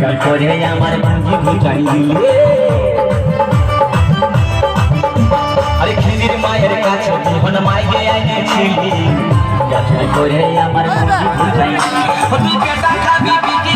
চট করে আমার বান্ধবী গাড়ি দিলে আরে খিজির মায়ের কাছে জীবন মাইকে এনেছিলি। চট করে আমার বান্ধবী গাড়ি দিলে